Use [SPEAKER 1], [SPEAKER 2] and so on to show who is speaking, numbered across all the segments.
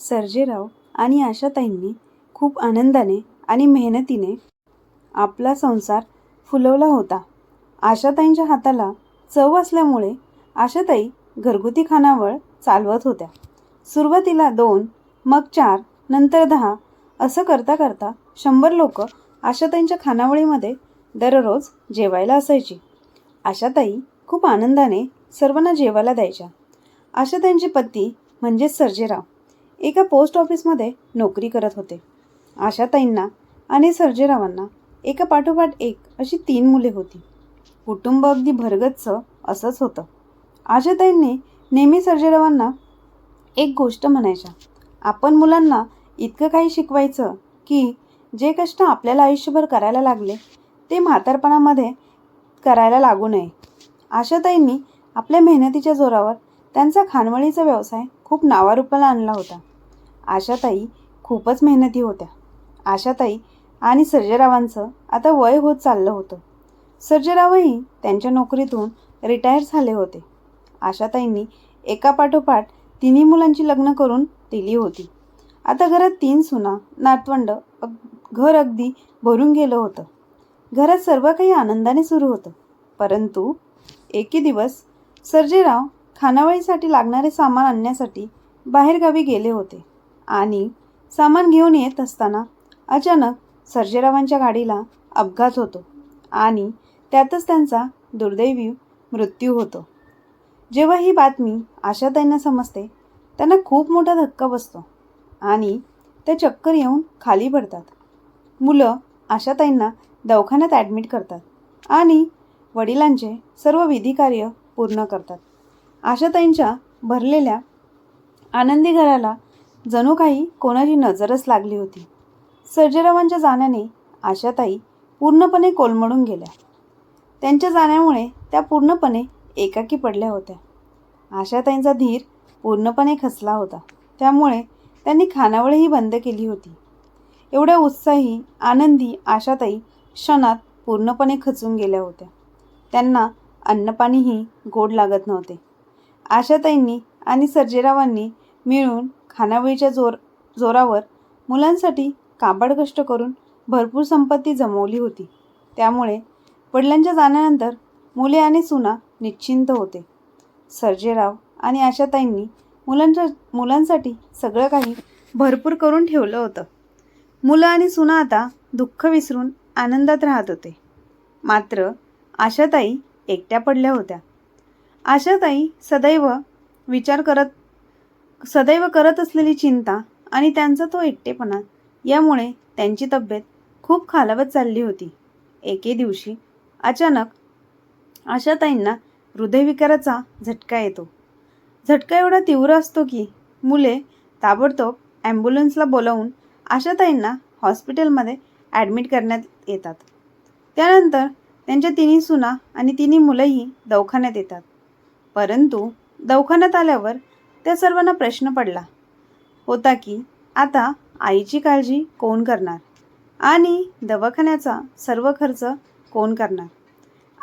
[SPEAKER 1] सर्जेराव आणि आशाताईंनी खूप आनंदाने आणि मेहनतीने आपला संसार फुलवला होता. आशाताईंच्या हाताला चव असल्यामुळे आशाताई घरगुती खानावळ चालवत होत्या. सुरुवातीला दोन मग चार नंतर दहा असं करता करता शंभर लोक आशाताईंच्या खानावळीमध्ये दररोज जेवायला असायची. आशाताई खूप आनंदाने सर्वांना जेवायला द्यायच्या. आशाताईंचे पती म्हणजेच सर्जेराव. एका पोस्ट ऑफिसमध्ये नोकरी करत होते. आशाताईंना आणि सर्जेरावांना एका पाठोपाठ एक अशी तीन मुले होती. कुटुंब अगदी भरगच्च असंच होतं. आशाताईंनी नेहमी सर्जेरावांना एक गोष्ट म्हणायच्या आपण मुलांना इतकं काही शिकवायचं की जे कष्ट आपल्याला आयुष्यभर करायला लागले ते म्हातारपणामध्ये करायला लागू नये. आशाताईंनी आपल्या मेहनतीच्या जोरावर त्यांचा खानवळीचा व्यवसाय खूप नावारूपाला आणला होता. आशाताई खूपच मेहनती होत्या. आशाताई आणि सर्जेरावांचं आता वय होत चाललं होतं. सर्जेरावही त्यांच्या नोकरीतून रिटायर झाले होते. आशाताईंनी एकापाठोपाठ तिन्ही मुलांची लग्न करून दिली होती. आता घरात तीन सुना नातवंड अग घर अगदी भरून गेलं होतं. घरात सर्व काही आनंदाने सुरू होतं. परंतु एके दिवस सर्जेराव खानावळीसाठी लागणारे सामान आणण्यासाठी बाहेरगावी गेले होते. आणि सामान घेऊन येत असताना अचानक सर्जेरावांच्या गाडीला अपघात होतो आणि त्यातच त्यांचा दुर्दैवी मृत्यू होतो. जेव्हा ही बातमी आशाताईंना समजते त्यांना खूप मोठा धक्का बसतो आणि त्या चक्कर येऊन खाली पडतात. मुलं आशाताईंना दवाखान्यात ॲडमिट करतात आणि वडिलांचे सर्व विधिकार्य पूर्ण करतात. आशाताईंच्या भरलेल्या आनंदी घराला जणू काही कोणाची नजरच लागली होती. सर्जेरावांच्या जाण्याने आशाताई पूर्णपणे कोलमडून गेल्या. त्यांच्या जाण्यामुळे त्या पूर्णपणे एकाकी पडल्या होत्या. आशाताईंचा धीर पूर्णपणे खचला होता. त्यामुळे त्यांनी खानावळही बंद केली होती. एवढ्या उत्साही आनंदी आशाताई क्षणात पूर्णपणे खचून गेल्या होत्या. त्यांना अन्नपाणीही गोड लागत नव्हते. आशाताईंनी आणि सर्जेरावांनी मिळून खानावळीच्या जोर जोरावर मुलांसाठी काबाड कष्ट करून भरपूर संपत्ती जमवली होती. त्यामुळे वडिलांच्या जाण्यानंतर मुले आणि सुना निश्चिंत होते. सर्जेराव आणि आशाताईंनी मुलांच्या मुलांसाठी सगळं काही भरपूर करून ठेवलं होतं. मुलं आणि सुना आता दुःख विसरून आनंदात राहत होते. मात्र आशाताई एकट्या पडल्या होत्या. आशाताई सदैव विचार करत सदैव करत असलेली चिंता आणि त्यांचा तो एकटेपणा यामुळे त्यांची तब्येत खूप खालावत चालली होती. एके दिवशी अचानक आशाताईंना हृदयविकाराचा झटका येतो. झटका एवढा तीव्र असतो की मुले ताबडतोब ॲम्ब्युलन्सला बोलावून आशाताईंना हॉस्पिटलमध्ये ॲडमिट करण्यात येतात. त्यानंतर त्यांच्या तिन्ही सुना आणि तिन्ही मुलंही दवाखान्यात येतात. परंतु दवाखान्यात आल्यावर त्या सर्वांना प्रश्न पडला. होता की आता आईची काळजी कोण करणार? आणि दवाखान्याचा सर्व खर्च कोण करणार?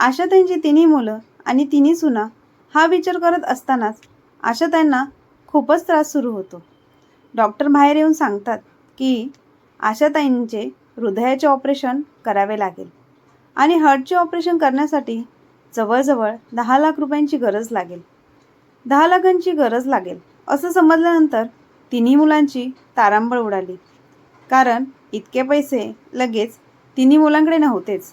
[SPEAKER 1] आशाताईंची तिन्ही मुलं आणि तिन्ही सुना हा विचार करत असतानाच आशाताईंना खूपच त्रास सुरू होतो. डॉक्टर बाहेर येऊन सांगतात की आशाताईंचे हृदयाचे ऑपरेशन करावे लागेल आणि हार्टचे ऑपरेशन करण्यासाठी जवळजवळ दहा लाख रुपयांची गरज लागेल. दहा लाखांची गरज लागेल. असं समजल्यानंतर तिन्ही मुलांची तारांबळ उडाली. कारण इतके पैसे लगेच तिन्ही मुलांकडे नव्हतेच.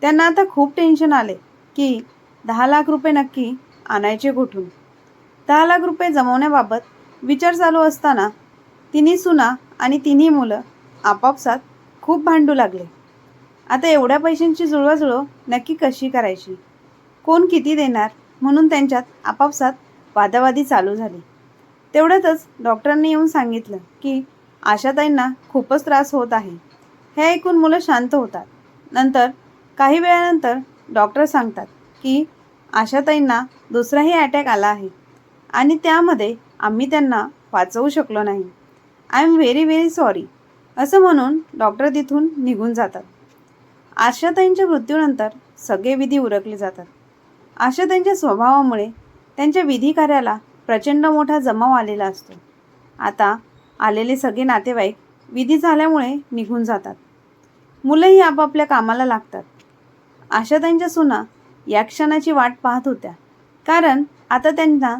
[SPEAKER 1] त्यांना आता खूप टेन्शन आले की दहा लाख रुपये नक्की आणायचे कुठून? दहा लाख रुपये जमवण्याबाबत विचार चालू असताना तिन्ही सुना आणि तिन्ही मुलं आपापसात खूप भांडू लागले. आता एवढ्या पैशांची जुळवाजुळव नक्की कशी करायची? कोण किती देणार? म्हणून त्यांच्यात आपापसात वादावादी चालू झाली. तेवढ्यातच डॉक्टरांनी येऊन सांगितलं की आशाताईंना खूपच त्रास होत आहे. हे ऐकून मुलं शांत होतात. नंतर काही वेळानंतर डॉक्टर सांगतात की आशाताईंना दुसराही अटॅक आला आहे आणि त्यामध्ये आम्ही त्यांना वाचवू शकलो नाही. I am very very sorry असं म्हणून डॉक्टर तिथून निघून जातात. आशाताईंच्या मृत्यूनंतर सगळे विधी उरकले जातात. अशा त्यांच्या स्वभावामुळे त्यांच्या विधी कार्याला प्रचंड मोठा जमाव आलेला असतो. आता आलेले सगळे नातेवाईक विधी झाल्यामुळे निघून जातात. मुलंही आपापल्या कामाला लागतात. आशाताईंच्या सुना या क्षणाची वाट पाहत होत्या. कारण आता त्यांना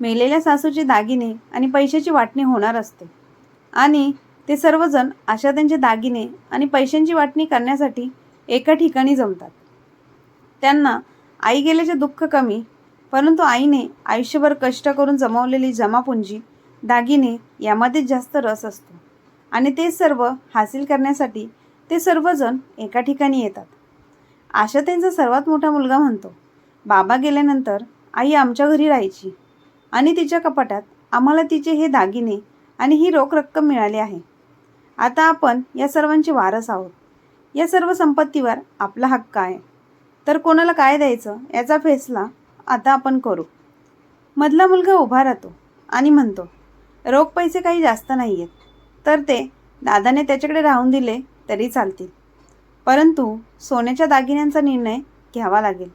[SPEAKER 1] मेलेल्या सासूचे दागिने आणि पैशाची वाटणी होणार असते. आणि ते सर्वजण आशाताईंचे दागिने आणि पैशांची वाटणी करण्यासाठी एका ठिकाणी जमतात. त्यांना आई गेल्याचे दुःख कमी परंतु आईने आयुष्यभर कष्ट करून जमवलेली जमापुंजी दागिने यामध्येच जास्त रस असतो. आणि ते सर्व हासिल करण्यासाठी ते सर्वजण एका ठिकाणी येतात. आशा त्यांचा सर्वात मोठा मुलगा म्हणतो बाबा गेल्यानंतर आई आमच्या घरी राहायची आणि तिच्या कपाटात आम्हाला तिचे हे दागिने आणि ही रोख रक्कम मिळाली आहे. आता आपण या सर्वांचे वारस आहोत. या सर्व संपत्तीवर आपला हक्क आहे. तर कोणाला काय द्यायचं याचा फैसला आता आपण करू. मधला मुलगा उभा राहतो आणि म्हणतो रोख पैसे काही जास्त नाही आहेत तर ते दादाने त्याच्याकडे राहून दिले तरी चालतील. परंतु सोन्याच्या दागिन्यांचा निर्णय घ्यावा लागेल.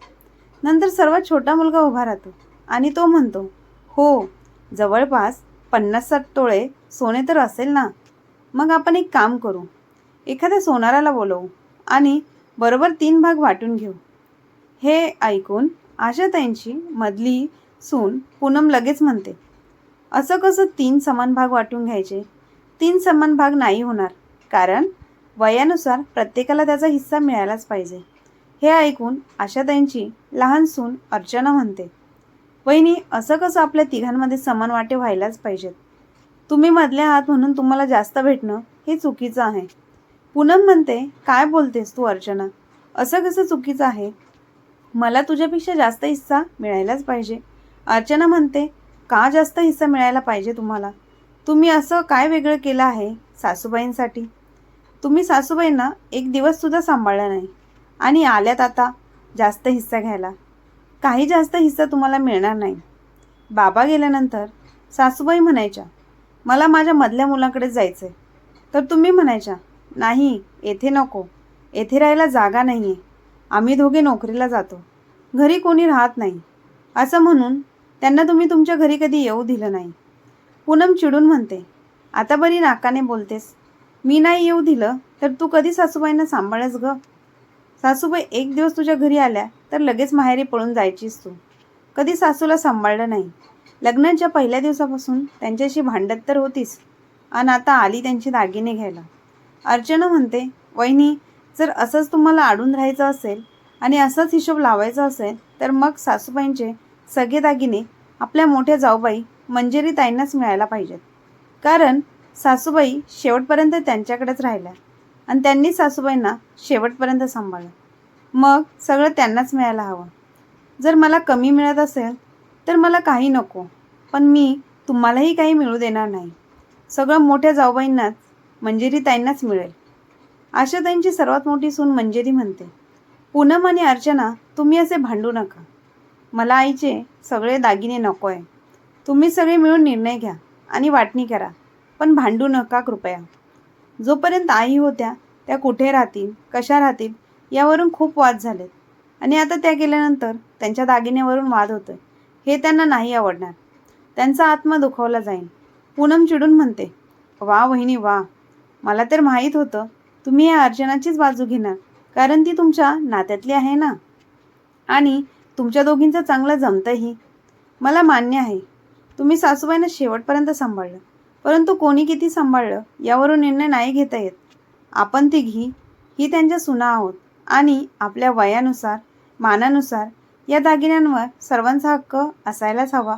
[SPEAKER 1] नंतर सर्वात छोटा मुलगा उभा राहतो आणि तो म्हणतो हो जवळपास पन्नास साठ तोळे सोने तर असेल ना. मग आपण एक काम करू. एखाद्या सोनाराला बोलवू आणि बरोबर तीन भाग वाटून घेऊ. हे ऐकून आशाताईंची मधली सून पूनम लगेच म्हणते असं कसं तीन समान भाग वाटून घ्यायचे? तीन समान भाग नाही होणार कारण वयानुसार प्रत्येकाला त्याचा हिस्सा मिळायलाच पाहिजे. हे ऐकून आशाताईंची लहान सून अर्चना म्हणते वहिनी असं कसं आपल्या तिघांमध्ये समान वाटे व्हायलाच पाहिजेत? तुम्ही मधले आहात म्हणून तुम्हाला जास्त भेटणं हे चुकीचं आहे. पूनम म्हणते काय बोलतेस तू अर्चना? असं कसं चुकीचं आहे? मला तुझ्यापेक्षा जास्त हिस्सा मिळायलाच पाहिजे. अर्चना म्हणते का जास्त हिस्सा मिळायला पाहिजे तुम्हाला? तुम्ही असं काय वेगळं केलं आहे सासूबाईंसाठी? तुम्ही सासूबाईंना एक दिवससुद्धा सांभाळला नाही. आणि आल्यात आता जास्त हिस्सा घ्यायला. काही जास्त हिस्सा तुम्हाला मिळणार नाही. बाबा गेल्यानंतर सासूबाई म्हणायच्या मला माझ्या मधल्या मुलांकडे जायचं आहे तर तुम्ही म्हणायच्या नाही येथे नको. येथे राहायला जागा नाही आहे आम्ही दोघे नोकरीला जातो. घरी कोणी राहत नाही. असं म्हणून त्यांना तुम्ही तुमच्या घरी कधी येऊ दिलं नाही. पूनम चिडून म्हणते आता बरी नाकाने बोलतेस. मी नाही येऊ दिलं तर तू कधी सासूबाईंना सांभाळस ग? सासूबाई एक दिवस तुझ्या घरी आल्या तर लगेच माहेरी पळून जायचीस तू. कधी सासूला सांभाळलं नाही. लग्नाच्या पहिल्या दिवसापासून त्यांच्याशी भांडत तर होतीस. आणि आता आली त्यांचे दागिने घ्यायला. अर्चना म्हणते वहिनी जर असंच तुम्हाला आडून राहायचं असेल आणि असंच हिशोब लावायचा असेल तर मग सासूबाईंचे सगळे दागिने आपल्या मोठ्या जाऊबाई मंजेरी ताईंनाच मिळायला पाहिजेत. कारण सासूबाई शेवटपर्यंत त्यांच्याकडेच राहिल्या आणि त्यांनी सासूबाईंना शेवटपर्यंत सांभाळलं. मग सगळं त्यांनाच मिळायला हवं. जर मला कमी मिळत असेल तर मला काही नको पण मी तुम्हालाही काही मिळू देणार नाही. सगळं मोठ्या जाऊबाईंनाच मंजेरी ताईंनाच मिळेल. आशाताईंची सर्वात मोठी सून मंजिरी म्हणते पूनम आणि अर्चना तुम्ही असे भांडू नका. मला आईचे सगळे दागिने नको आहे तुम्ही सगळे मिळून निर्णय घ्या आणि वाटणी करा पण भांडू नका कृपया. जोपर्यंत आई होत्या त्या कुठे राहतील कशा राहतील यावरून खूप वाद झालेत. आणि आता त्या गेल्यानंतर त्यांच्या दागिन्यावरून वाद होतो हे त्यांना नाही आवडणार. त्यांचा आत्मा दुखावला जाईल. पूनम चिडून म्हणते वा वहिनी वा. मला तर माहीत होतं तुम्ही या अर्चनाचीच बाजू घेणार कारण ती तुमच्या नात्यातली आहे ना? आणि तुमच्या दोघींचं चांगलं जमतंही. मला मान्य आहे तुम्ही सासूबाईनं शेवटपर्यंत सांभाळलं परंतु कोणी किती सांभाळलं यावरून निर्णय नाही घेता येत. आपण तिघी ही त्यांच्या सुना आहोत आणि आपल्या वयानुसार मानानुसार या दागिन्यांवर सर्वांचा हक्क असायलाच हवा.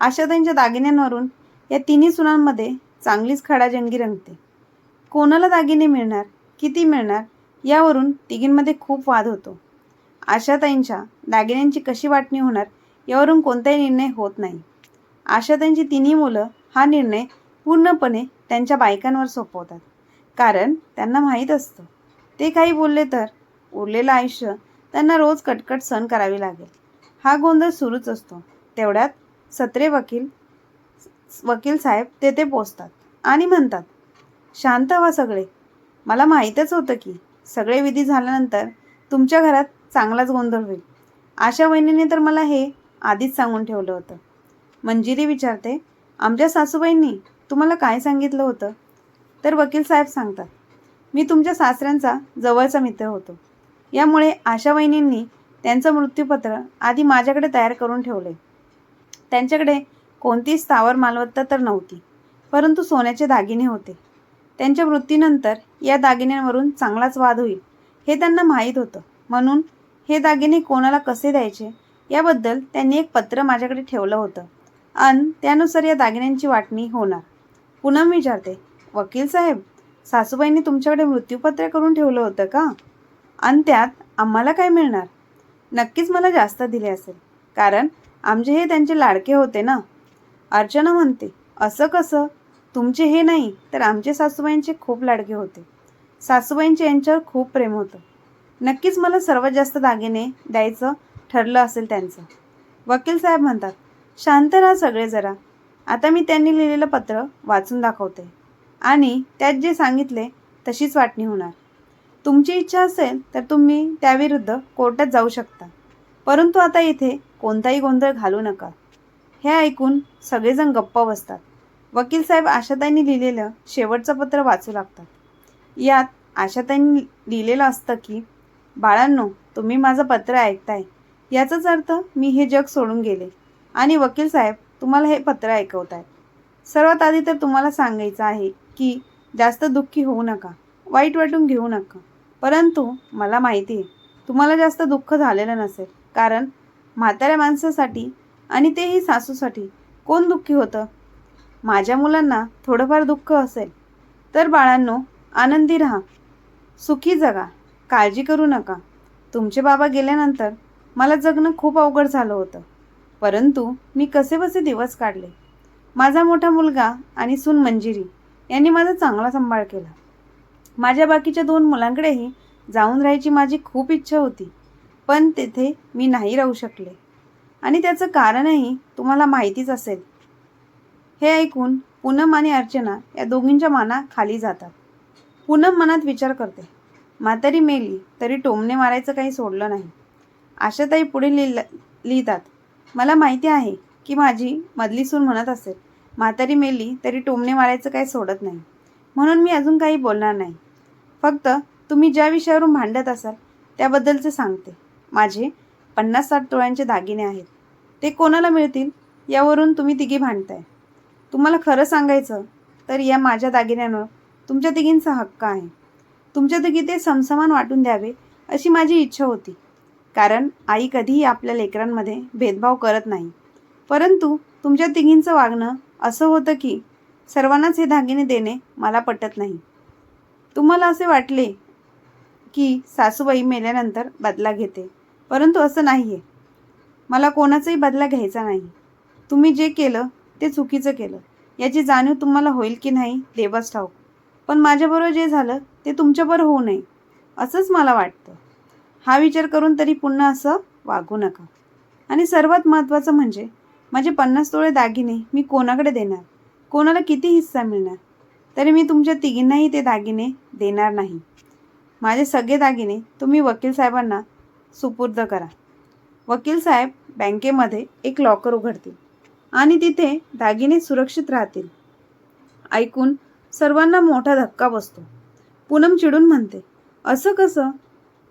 [SPEAKER 1] अशा त्यांच्या दागिन्यांवरून या तिन्ही सुनांमध्ये चांगलीच खडाजंगी रंगते. कोणाला दागिने मिळणार किती मिळणार यावरून तिघींमध्ये खूप वाद होतो. आशाताईंच्या दागिन्यांची कशी वाटणी होणार यावरून कोणताही निर्णय होत नाही. आशाताईंची तिन्ही मुलं हा निर्णय पूर्णपणे त्यांच्या बायकांवर सोपवतात कारण त्यांना माहीत असतं. ते काही बोलले तर उरलेलं आयुष्य त्यांना रोज कटकट सहन करावी लागेल. हा गोंधळ सुरूच असतो. तेवढ्यात सत्रे वकील वकील साहेब तेथे पोचतात आणि म्हणतात शांत व्हा सगळे. मला माहीतच होतं की सगळे विधी झाल्यानंतर तुमच्या घरात चांगलाच गोंधळ होईल. आशा वहिनीने तर मला हे आधीच सांगून ठेवलं होतं. मंजिरी विचारते आमच्या सासूबाईंनी तुम्हाला काय सांगितलं होतं? तर वकील साहेब सांगतात मी तुमच्या सासऱ्यांचा जवळचा मित्र होतो. यामुळे आशा वहिनींनी त्यांचं मृत्यूपत्र आधी माझ्याकडे तयार करून ठेवले. त्यांच्याकडे कोणतीच स्थावर मालमत्ता तर नव्हती परंतु सोन्याचे दागिने होते. त्यांच्या मृत्यूनंतर या दागिन्यांवरून चांगलाच वाद होईल हे त्यांना माहीत होतं. म्हणून हे दागिने कोणाला कसे द्यायचे याबद्दल त्यांनी एक पत्र माझ्याकडे ठेवलं होतं. अन त्यानुसार या दागिन्यांची वाटणी होणार. पूनम विचारते वकील साहेब सासूबाईंनी तुमच्याकडे मृत्यूपत्र करून ठेवलं होतं का? आणि त्यात आम्हाला काय मिळणार? नक्कीच मला जास्त दिले असेल कारण आमचे हे त्यांचे लाडके होते ना. अर्चना म्हणते असं कसं? तुमचे हे नाही तर आमचे सासूबाईंचे खूप लाडके होते. सासूबाईंचे यांच्यावर खूप प्रेम होतं. नक्कीच मला सर्वात जास्त दागिने द्यायचं ठरलं असेल त्यांचं. वकील साहेब म्हणतात शांत राहा सगळे जरा. आता मी त्यांनी लिहिलेलं पत्र वाचून दाखवते. आणि त्यात जे सांगितले तशीच वाटणी होणार. तुमची इच्छा असेल तर तुम्ही त्याविरुद्ध कोर्टात जाऊ शकता. परंतु आता इथे कोणताही गोंधळ घालू नका. हे ऐकून सगळेजण गप्प बसतात. वकील साहेब आशाताईंनी लिहिलेलं शेवटचं पत्र वाचू लागतात. यात आशाताईंनी लिहिलेलं असतं की बाळांनो तुम्ही माझं पत्र ऐकताय. याचाच अर्थ मी हे जग सोडून गेले. आणि वकील साहेब तुम्हाला हे पत्र ऐकवत आहेत सर्वात आधी तर तुम्हाला सांगायचं आहे की जास्त दुःखी होऊ नका. वाईट वाटून घेऊ नका. परंतु मला माहिती आहे तुम्हाला जास्त दुःख झालेलं नसेल. कारण म्हाताऱ्या माणसासाठी आणि तेही सासूसाठी कोण दुःखी होतं? माझ्या मुलांना थोडंफार दुःख असेल तर बाळांनो आनंदी राहा. सुखी जगा. काळजी करू नका. तुमचे बाबा गेल्यानंतर मला जगणं खूप अवघड झालं होतं. परंतु मी कसेबसे दिवस काढले? माझा मोठा मुलगा आणि सून मंजिरी यांनी माझा चांगला सांभाळ केला. माझ्या बाकीच्या दोन मुलांकडेही जाऊन राहायची माझी खूप इच्छा होती पण तेथे मी नाही राहू शकले. आणि त्याचं कारणही तुम्हाला माहितीच असेल. हे ऐकून पूनम आणि अर्चना या दोघींच्या माना खाली जातात. पूनम मनात विचार करते म्हातारी मेली तरी टोमणे मारायचं काही सोडलं नाही. आशाताई पुढे लिहिलं लिहितात मला माहिती आहे की माझी मधली सून म्हणत असेल म्हातारी मेली तरी टोमणे मारायचं काही सोडत नाही. म्हणून मी अजून काही बोलणार नाही. फक्त तुम्ही ज्या विषयावरून भांडत असाल त्याबद्दलचे सांगते. माझे पन्नास साठ तोळ्यांचे दागिने आहेत. ते कोणाला मिळतील? यावरून तुम्ही तिघी भांडताय. तुम्हाला खरं सांगायचं तर या माझ्या दागिन्यांवर तुमच्या तिघींचा हक्क आहे. तुमच्या तिघी ते समसमान वाटून द्यावे अशी माझी इच्छा होती. कारण आई कधीही आपल्या लेकरांमध्ये भेदभाव करत नाही. परंतु तुमच्या तिघींचं वागणं असं होतं की सर्वांनाच हे दागिने देणे मला पटत नाही. तुम्हाला असे वाटले की सासूबाई मेल्यानंतर बदला घेते. परंतु असं नाही आहे मला कोणाचाही बदला घ्यायचा नाही. तुम्ही जे केलं ते चुकीचं केलं. याची जाणीव तुम्हाला होईल की नाही देवाच ठाऊक. पण माझ्याबरोबर जे झालं ते तुमच्याबरोबर होऊ नये असंच मला वाटतं. हा विचार करून तरी पुन्हा असं वागू नका. आणि सर्वात महत्त्वाचं म्हणजे माझे पन्नास तोळे दागिने मी कोणाकडे देणार? कोणाला किती हिस्सा मिळणार? तरी मी तुमच्या तिघींनाही ते दागिने देणार नाही. माझे सगळे दागिने तुम्ही वकील साहेबांना सुपूर्द करा. वकील साहेब बँकेमध्ये एक लॉकर उघडतील. आणि तिथे दागिने सुरक्षित राहतील. ऐकून सर्वांना मोठा धक्का बसतो. पूनम चिडून म्हणते असं कसं?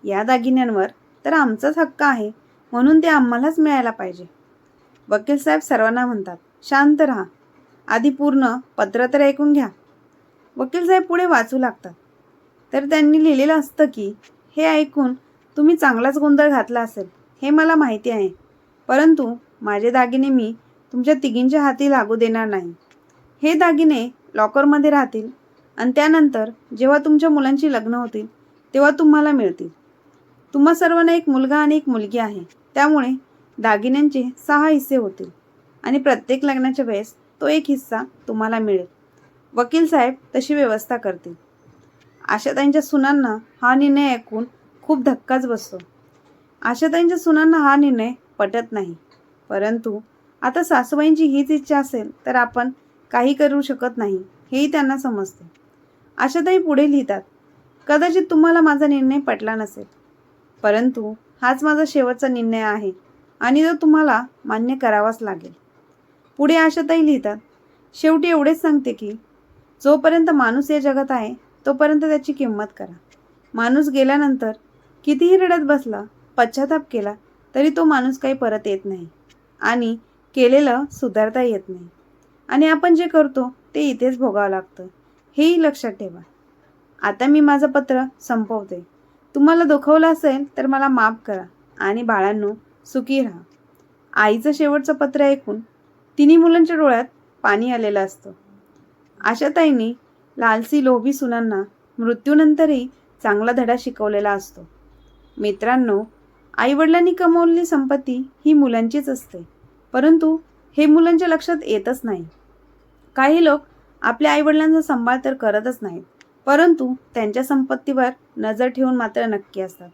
[SPEAKER 1] या दागिन्यांवर तर आमचाच हक्क आहे म्हणून ते आम्हालाच मिळायला पाहिजे. वकील साहेब सर्वांना म्हणतात शांत राहा. आधी पूर्ण पत्र तर ऐकून घ्या. वकील साहेब पुढे वाचू लागतात. तर त्यांनी लिहिलेलं असतं की हे ऐकून तुम्ही चांगलाच गोंधळ घातला असेल हे मला माहिती आहे. परंतु माझे दागिने मी तुमच्या तिघींच्या हाती लागू देणार नाही. हे दागिने लॉकरमध्ये राहतील आणि त्यानंतर जेव्हा तुमच्या मुलांची लग्न होतील तेव्हा तुम्हाला मिळतील. तुम्हा सर्वांना एक मुलगा आणि एक मुलगी आहे. त्यामुळे दागिन्यांचे सहा हिस्से होतील आणि प्रत्येक लग्नाच्या वेळेस तो एक हिस्सा तुम्हाला मिळेल. वकील साहेब तशी व्यवस्था करतील. आशाताईंच्या सुनांना हा निर्णय ऐकून खूप धक्काच बसतो. आशाताईंच्या सुनांना हा निर्णय पटत नाही. परंतु आता सासूबाईंची हीच इच्छा असेल तर आपण काही करू शकत नाही हेही त्यांना समजते. आशाताई पुढे लिहितात कदाचित तुम्हाला माझा निर्णय पटला नसेल. परंतु हाच माझा शेवटचा निर्णय आहे आणि तो तुम्हाला मान्य करावाच लागेल. पुढे आशाताई लिहितात शेवटी एवढेच सांगते की जोपर्यंत माणूस या जगात आहे तोपर्यंत त्याची किंमत करा. माणूस गेल्यानंतर कितीही रडत बसला पश्चाताप केला तरी तो माणूस काही परत येत नाही. आणि केलेलं सुधारता येत नाही. आणि आपण जे करतो ते इथेच भोगावं लागतं. हेही लक्षात ठेवा. आता मी माझं पत्र संपवते. तुम्हाला दुखवलं असेल तर मला माफ करा. आणि बाळांनो सुखी राहा. आईचं शेवटचं पत्र ऐकून तिन्ही मुलांच्या डोळ्यात पाणी आलेलं असतं. आशाताईंनी लालसी लोभी सुनांना मृत्यूनंतरही चांगला धडा शिकवलेला असतो. मित्रांनो आईवडिलांनी कमवलेली संपत्ती ही मुलांचीच असते. परंतु हे मुलांच्या लक्षात येतच नाही. काही लोक आपल्या आईवडिलांचा सांभाळ तर करतच नाहीत परंतु त्यांच्या संपत्तीवर नजर ठेवून मात्र नक्की असतात.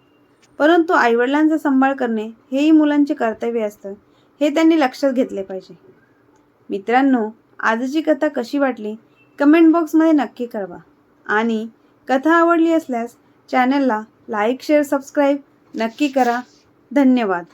[SPEAKER 1] परंतु आईवडिलांचा सांभाळ करणे हेही मुलांचे कर्तव्य असतं हे त्यांनी लक्षात घेतले पाहिजे. मित्रांनो आजची कथा कशी वाटली? कमेंट बॉक्समध्ये नक्की कळवा. आणि कथा आवडली असल्यास चॅनलला लाईक शेअर सबस्क्राईब नक्की करा. धन्यवाद.